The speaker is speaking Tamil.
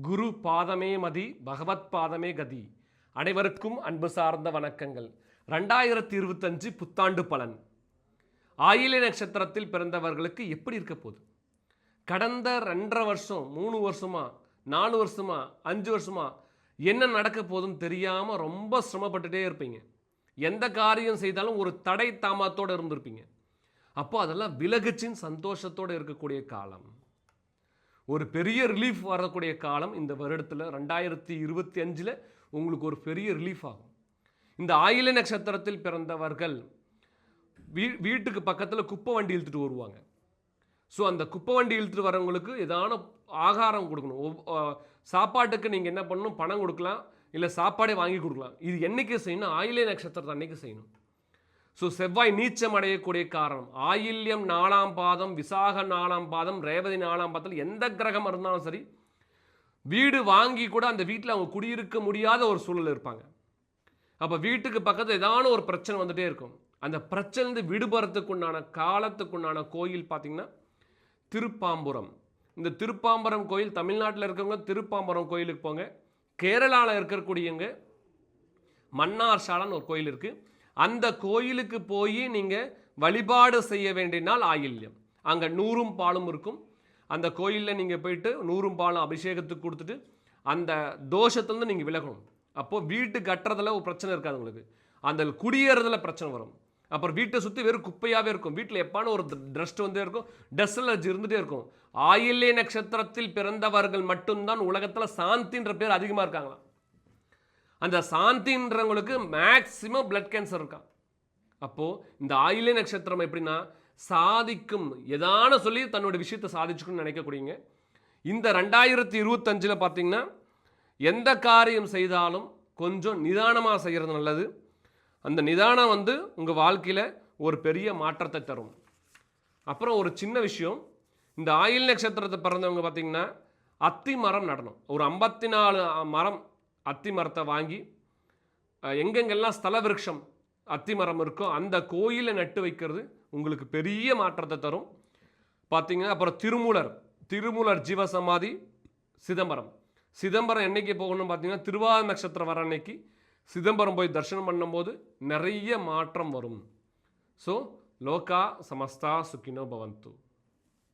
குரு பாதமே மதி பகவத் பாதமே கதி. அனைவருக்கும் அன்பு சார்ந்த வணக்கங்கள். ரெண்டாயிரத்தி இருபத்தஞ்சு புத்தாண்டு பலன். ஆயிலை நட்சத்திரத்தில் பிறந்தவர்களுக்கு எப்படி இருக்க போகுது? கடந்த ரெண்டரை வருஷம் மூணு வருஷமா நாலு வருஷமா அஞ்சு வருஷமா என்ன நடக்க போகுதுன்னு தெரியாமல் ரொம்ப சிரமப்பட்டுட்டே இருப்பீங்க. எந்த காரியம் செய்தாலும் ஒரு தடை தாமத்தோடு இருந்திருப்பீங்க. அப்போ அதெல்லாம் விலகுச்சின் சந்தோஷத்தோடு இருக்கக்கூடிய காலம். ஒரு பெரிய ரிலீஃப் வரக்கூடிய காலம் இந்த வருடத்தில் ரெண்டாயிரத்தி இருபத்தி அஞ்சில் உங்களுக்கு ஒரு பெரிய ரிலீஃப் ஆகும். இந்த ஆயில நட்சத்திரத்தில் பிறந்தவர்கள் வீ வீட்டுக்கு பக்கத்தில் குப்பை வண்டி இழுத்துட்டு வருவாங்க. ஸோ அந்த குப்பை வண்டி இழுத்துட்டு வரவங்களுக்கு ஏதான ஆகாரம் கொடுக்கணும். சாப்பாட்டுக்கு நீங்கள் என்ன பண்ணணும்? பணம் கொடுக்கலாம் இல்லை சாப்பாடே வாங்கி கொடுக்கலாம். இது என்றைக்கு செய்யணும்? ஆயிலே நட்சத்திரத்தை அன்றைக்கி செய்யணும். ஸோ செவ்வாய் நீச்சம் அடையக்கூடிய காரணம் ஆயில்யம் நாலாம் பாதம் விசாக நாலாம் பாதம் ரேவதி நாலாம் பாதத்தில் எந்த கிரகம் இருந்தாலும் சரி வீடு வாங்கி கூட அந்த வீட்டில் அவங்க குடியிருக்க முடியாத ஒரு சூழல் இருப்பாங்க. அப்போ வீட்டுக்கு பக்கத்தில் ஏதான ஒரு பிரச்சனை வந்துட்டே இருக்கும். அந்த பிரச்சனை விடுபடுறதுக்குண்டான காலத்துக்குண்டான கோயில் பார்த்தீங்கன்னா திருப்பாம்புரம். இந்த திருப்பாம்பரம் கோயில் தமிழ்நாட்டில் இருக்கவங்க திருப்பாம்பரம் கோயிலுக்கு போங்க. கேரளாவில் இருக்கக்கூடியவங்க மன்னார் சாலன்னு ஒரு கோயில் இருக்குது அந்த கோயிலுக்கு போய் நீங்கள் வழிபாடு செய்ய வேண்டினால் நாள் ஆயில்யம். அங்கே நூறும் பாலும் இருக்கும். அந்த கோயிலில் நீங்கள் போயிட்டு நூறும் பாலும் அபிஷேகத்துக்கு கொடுத்துட்டு அந்த தோஷத்துலேருந்து நீங்கள் விலகணும். அப்போது வீட்டு கட்டுறதுல ஒரு பிரச்சனை இருக்காது உங்களுக்கு. அந்த குடியேறதுல பிரச்சனை வரும். அப்புறம் வீட்டை சுற்றி வெறும் குப்பையாகவே இருக்கும். வீட்டில் எப்பான ஒரு ட்ரஸ்ட் வந்தே இருக்கும். டஸ்ட் அலர்ஜி இருந்துகிட்டே இருக்கும். ஆயில்ய நட்சத்திரத்தில் பிறந்தவர்கள் மட்டும்தான் உலகத்தில் சாந்தின்ற பேர் அதிகமாக இருக்காங்களாம். அந்த சாந்தின்றவங்களுக்கு மேக்சிமம் பிளட் கேன்சர் இருக்கான் அப்போது இந்த ஆயிலே நட்சத்திரம் எப்படின்னா சாதிக்கும் எதான சொல்லி தன்னோட விஷயத்தை சாதிச்சுக்கணும்னு நினைக்கக்கூடியங்க இந்த ரெண்டாயிரத்தி இருபத்தஞ்சில் பார்த்தீங்கன்னா எந்த காரியம் செய்தாலும் கொஞ்சம் நிதானமாக செய்கிறது நல்லது. அந்த நிதானம் வந்து உங்கள் வாழ்க்கையில் ஒரு பெரிய மாற்றத்தை தரும். அப்புறம் ஒரு சின்ன விஷயம் இந்த ஆயில் நட்சத்திரத்தை பிறந்தவங்க பார்த்தீங்கன்னா அத்தி மரம் நடணும். ஒரு ஐம்பத்தி நாலு மரம் அத்தி மரத்தை வாங்கி எங்கெங்கெல்லாம் ஸ்தல விருட்சம் அத்தி மரம் இருக்கோ அந்த கோயிலை நட்டு வைக்கிறது உங்களுக்கு பெரிய மாற்றத்தை தரும். பார்த்தீங்கன்னா அப்புறம் திருமூலர் திருமூலர் ஜீவசமாதி சிதம்பரம். சிதம்பரம் என்னைக்கு போகணும்னு பார்த்தீங்கன்னா திருவாத நட்சத்திரம் வர அன்னைக்கு சிதம்பரம் போய் தரிசனம் பண்ணும்போது நிறைய மாற்றம் வரும். ஸோ லோகா சமஸ்தா சுக்கினோ பவந்து.